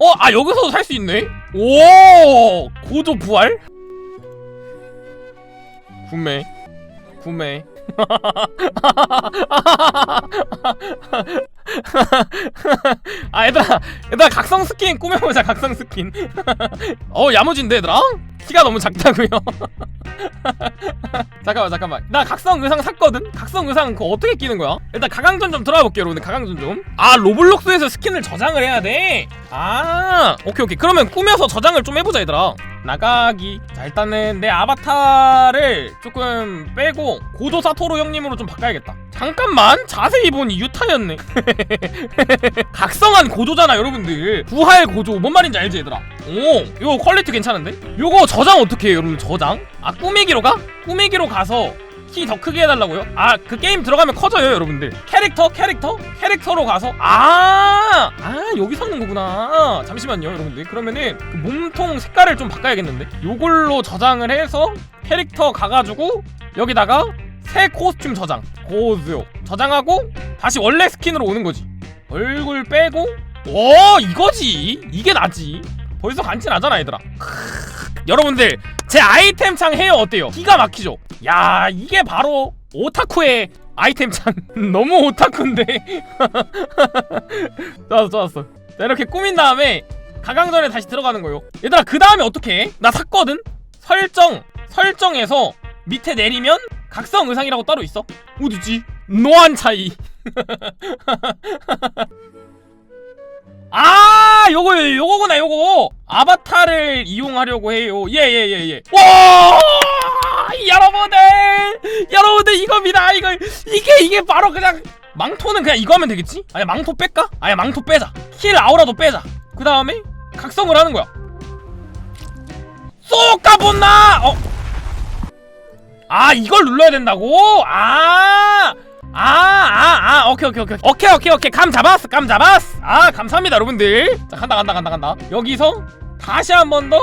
어, 아 여기서도 살수 있네. 오, 고조 부활? 구매, 구매. 아 얘들아, 얘들아 각성 스킨 꾸며보자 각성 스킨. 어 야무진데 얘들아? 키가 너무 작다고요. 잠깐만 잠깐만. 나 각성 의상 샀거든? 각성 의상 그거 어떻게 끼는 거야? 일단 가강전 좀 들어가 볼게요 여러분들. 가강전 좀아 로블록스에서 스킨을 저장을 해야 돼? 아 오케이 오케이. 그러면 꾸며서 저장을 좀 해보자 얘들아. 나가기. 자 일단은 내 아바타를 조금 빼고 고조 사토로 형님으로 좀 바꿔야겠다. 잠깐만. 자세히 보니 유타였네. 각성한 고조잖아 여러분들. 부활 고조. 뭔 말인지 알지 얘들아 오 이거 퀄리티 괜찮은데? 요거 저장 어떻게 해요 여러분 저장? 아 꾸미기로 가? 꾸미기로 가서 키 더 크게 해달라고요? 아 그 게임 들어가면 커져요 여러분들. 캐릭터 캐릭터? 캐릭터로 가서? 아, 아 여기서 하는 거구나. 잠시만요 여러분들. 그러면은 그 몸통 색깔을 좀 바꿔야겠는데? 요걸로 저장을 해서 캐릭터 가가지고 여기다가 새 코스튬 저장. 고즈요. 저장하고 다시 원래 스킨으로 오는 거지. 얼굴 빼고. 오 이거지. 이게 나지 벌써 간지나잖아 얘들아 여러분들 제 아이템 창 헤어 어때요? 기가 막히죠? 야 이게 바로 오타쿠의 아이템 창 너무 오타쿠인데 좋았어 좋았어 자 이렇게 꾸민 다음에 가강전에 다시 들어가는 거요 얘들아 그 다음에 어떻게 해? 나 샀거든? 설정 설정에서 밑에 내리면 각성 의상이라고 따로 있어 어디지? 노안 차이 아 요거 요거구나 요거. 아바타를 이용하려고 해요. 예예 예 예. 와 여러분들! 여러분들 이겁니다. 이거 이게 이게 바로 그냥 망토는 그냥 이거 하면 되겠지? 아니 망토 뺄까? 아니 망토 빼자. 킬 아우라도 빼자. 그 다음에 각성을 하는 거야. 쏘까본나! 어. 아 이걸 눌러야 된다고? 아 아, 아, 아, 오케이, 오케이, 오케이. 오케이, 오케이, 오케이. 감 잡았어, 감 잡았어. 아, 감사합니다, 여러분들. 자, 간다, 간다, 간다, 간다. 여기서 다시 한 번 더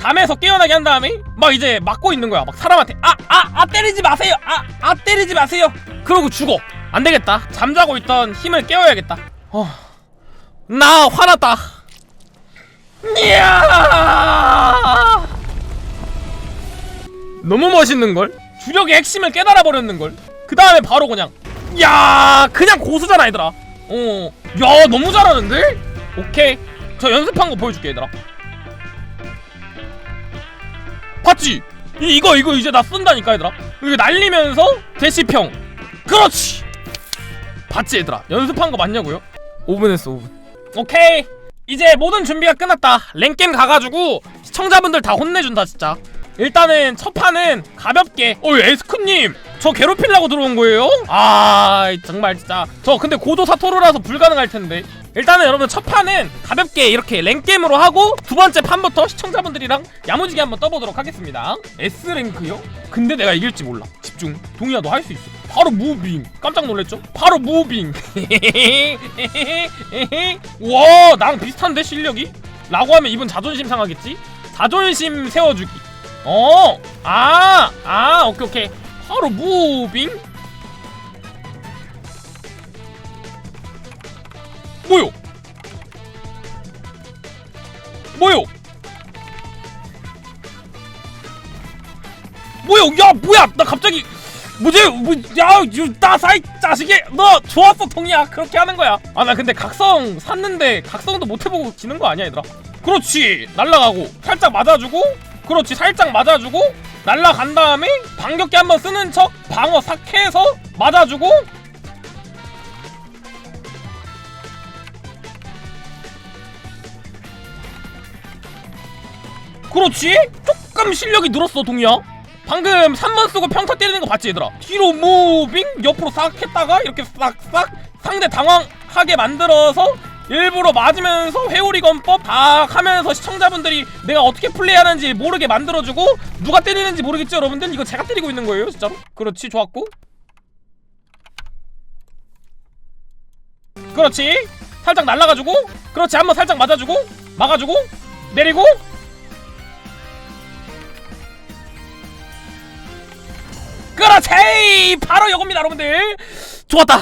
잠에서 깨어나게 한 다음에 막 이제 막고 있는 거야. 막 사람한테 아, 아, 아, 때리지 마세요. 아, 아, 때리지 마세요. 그러고 죽어. 안 되겠다. 잠자고 있던 힘을 깨워야겠다. 어, 나 화났다. 이야! 너무 멋있는 걸. 주력의 핵심을 깨달아 버렸는 걸. 그 다음에 바로 그냥 야 그냥 고수잖아 얘들아. 어야 너무 잘하는데? 오케이. 저 연습한 거 보여줄게 얘들아. 봤지? 이, 이거 이거 이제 나 쓴다니까 얘들아. 이거 날리면서 대시평. 그렇지! 봤지 얘들아? 연습한 거 맞냐고요? 5분 했어 5분 오케이. 이제 모든 준비가 끝났다. 랭겜 가가지고 시청자분들 다 혼내준다 진짜. 일단은 첫 판은 가볍게. 어 에스크님 저 괴롭히려고 들어온 거예요? 아 정말 진짜 저 근데 고도 사토르라서 불가능할 텐데 일단은 여러분 첫 판은 가볍게 이렇게 랭게임으로 하고 두 번째 판부터 시청자분들이랑 야무지게 한번 떠보도록 하겠습니다 S랭크요? 근데 내가 이길지 몰라 집중 동희야 너 할 수 있어 바로 무빙 깜짝 놀랐죠? 바로 무빙 와 나랑 비슷한데 실력이? 라고 하면 이분 자존심 상하겠지? 자존심 세워주기 어, 아, 아, 오케이, 오케이. 바로 무빙? 뭐요? 뭐요? 뭐요? 야, 뭐야? 나 갑자기 뭐지? 뭐, 야, 나 사이 자식이 너 좋았어, 동이야. 그렇게 하는 거야. 아, 나 근데 각성 샀는데 각성도 못 해보고 지는 거 아니야, 얘들아? 그렇지. 날라가고 살짝 맞아주고 그렇지. 살짝 맞아주고 날라간 다음에 반격기 한번 쓰는 척 방어 싹 해서 맞아주고. 그렇지. 조금 실력이 늘었어 동이야. 방금 3번 쓰고 평타 때리는 거 봤지 얘들아? 뒤로 무빙 옆으로 싹 했다가 이렇게 싹싹 상대 당황하게 만들어서 일부러 맞으면서 회오리 건법 다 하면서 시청자분들이 내가 어떻게 플레이하는지 모르게 만들어주고 누가 때리는지 모르겠죠 여러분들? 이거 제가 때리고 있는 거예요 진짜로? 그렇지 좋았고. 그렇지. 살짝 날라가지고. 그렇지 한번 살짝 맞아주고 막아주고 내리고. 그렇지! 바로 이겁니다 여러분들. 좋았다.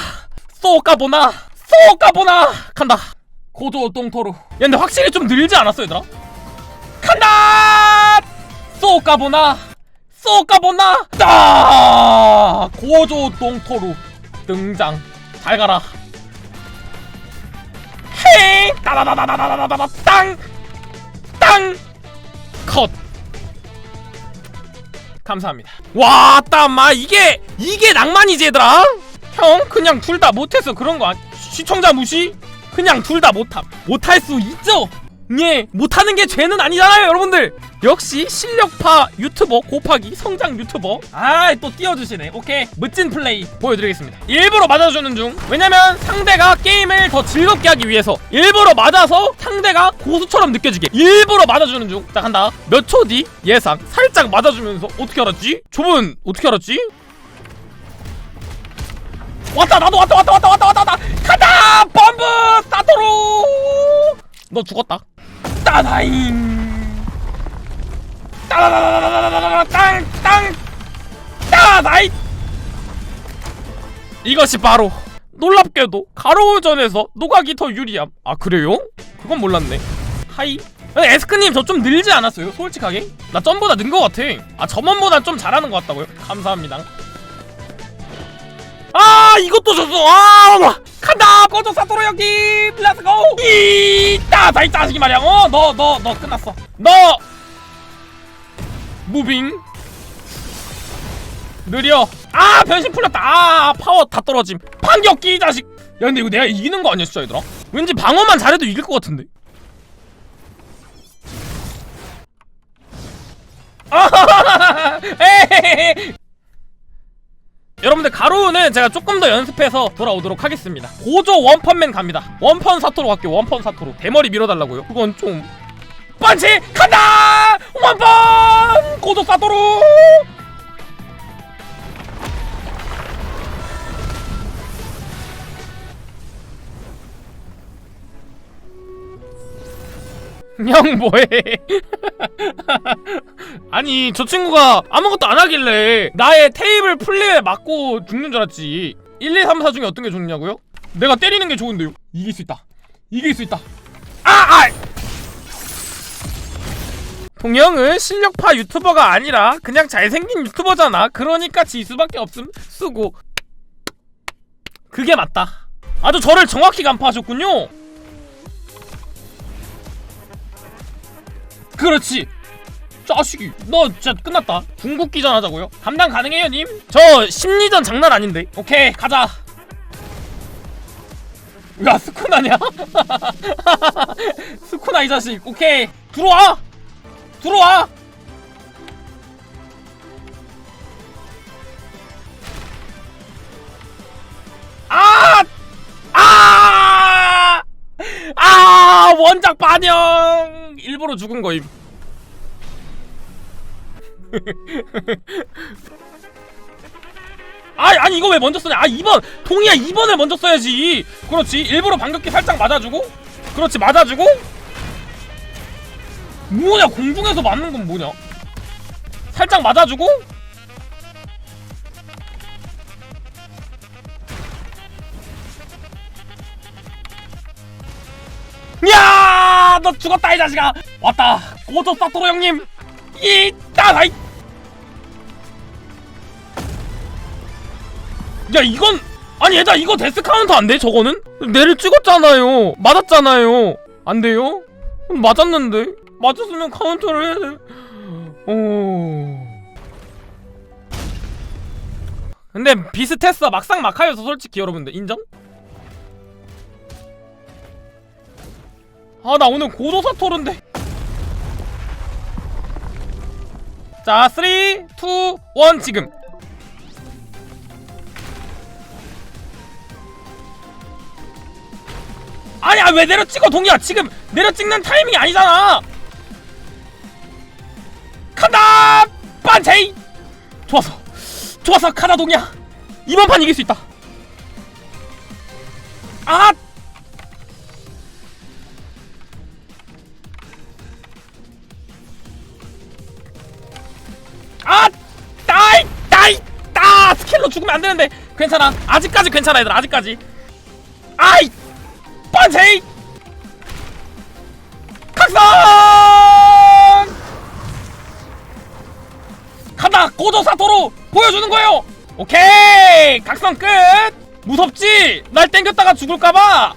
쏘까보나 쏘까보나! 간다. 고조 똥토루. 야 근데 확실히 좀 늘지 않았어 얘들아? 간다! 쏘 까보나! 쏘 까보나! 따 고조 똥토루. 등장. 잘 가라. 헤이! 따다다다다다다다 땅땅컷. 감사합니다. 와 따마. 이게 이게 낭만이지 얘들아? 형 그냥 둘 다 못해서 그런 거 아니 시청자 무시? 그냥 둘 다 못함 못할 수 있죠? 예 못하는 게 죄는 아니잖아요 여러분들. 역시 실력파 유튜버 곱하기 성장 유튜버. 아 또 띄워주시네. 오케이 멋진 플레이 보여드리겠습니다. 일부러 맞아주는 중. 왜냐면 상대가 게임을 더 즐겁게 하기 위해서 일부러 맞아서 상대가 고수처럼 느껴지게 일부러 맞아주는 중 자 간다. 몇 초 뒤 예상. 살짝 맞아주면서 어떻게 알았지? 저분 어떻게 알았지? 왔다 나도 왔다 왔다 왔다 왔다 왔다 따도로 너 죽었다 따다잉 따다다다다다다다 땅땅 따다이 이것이 바로 놀랍게도 가로우전에서 노각이 더 유리함 아 그래요? 그건 몰랐네 하이 근데 에스크님 저 좀 늘지 않았어요? 솔직하게? 나 점보다 는 것 같아 아 저번보다 좀 잘하는 것 같다고요? 감사합니다 아 이것도 줬어. 아 간다. 꺼져 사토로 형님 렛츠고 이따 이 자식이 말이야. 어너 너 너 끝났어. 너. 무빙. 느려. 아 변신 풀렸다. 아 파워 다 떨어짐. 반격기 이 자식. 야 근데 이거 내가 이기는 거 아니야 진짜 얘들아? 왠지 방어만 잘해도 이길 것 같은데? 에헤헤헤 여러분들 가로우는 제가 조금 더 연습해서 돌아오도록 하겠습니다. 고조 원펀맨 갑니다. 원펀 사토로 갈게요. 원펀 사토로. 대머리 밀어달라고요? 그건 좀 펀치! 간다! 원펀! 고조 사토로 형 뭐해? 아니 저 친구가 아무것도 안 하길래 나의 테이블 플레이에 맞고 죽는 줄 알았지. 1, 2, 3, 4 중에 어떤 게 좋냐고요? 내가 때리는 게 좋은데요. 이길 수 있다. 이길 수 있다. 아! 아! 동영은 실력파 유튜버가 아니라 그냥 잘생긴 유튜버잖아. 그러니까 질 수밖에 없음. 쓰고. 그게 맞다. 아주 저를 정확히 간파하셨군요 그렇지 자식이 너 진짜 끝났다 중국기전 하자고요 감당 가능해요 님? 저 심리전 장난 아닌데 오케이 가자 야 스쿠나냐? 스쿠나 이 자식 오케이 들어와 들어와 아! 아! 아! 원작 반영! 일부러 죽은 거임. 아, 아니 이거 왜 먼저 쓰냐? 아 2번 동이야 2번을 먼저 써야지. 그렇지 일부러 반격기 살짝 맞아주고, 그렇지 맞아주고. 뭐냐 공중에서 맞는 건 뭐냐? 살짝 맞아주고. 너 죽었다 이 자식아. 왔다. 고조 사토로 형님. 이따 나이. 야 이건 아니 얘들아 이거 데스 카운터 안 돼? 저거는? 내를 찍었잖아요. 맞았잖아요. 안 돼요? 맞았는데. 맞았으면 카운터를 해야 돼. 오. 근데 비슷했어. 막상 막하여서 솔직히 여러분들 인정? 아 나 오늘 고도사 토른데. 자 3, 2, 1 지금. 아니 아, 왜 내려 찍어 동이야? 지금 내려 찍는 타이밍이 아니잖아. 간다 반체이. 좋았어. 좋았어 카다 동이야. 이번 판 이길 수 있다. 아 아! 죽으면 안 되는데. 괜찮아. 아직까지 괜찮아 얘들 아직까지. 아이! 빤세이! 각성! 간다. 고조 사토로 보여주는 거예요. 오케이. 각성 끝. 무섭지? 날 땡겼다가 죽을까봐